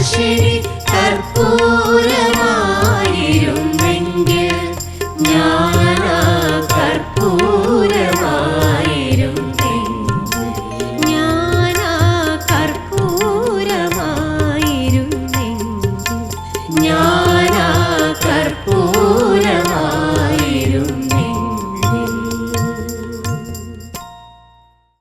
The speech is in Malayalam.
അമൃതവർഷിണി കർപ്പൂരമായിരുന്നെങ്കിൽ ഞാൻ കർപ്പൂരമായിരുന്നെങ്കിൽ ഞാൻ കർപ്പൂരമായിരുന്നെങ്കിൽ ഞാൻ കർപ്പൂരമായിരുന്നെങ്കിൽ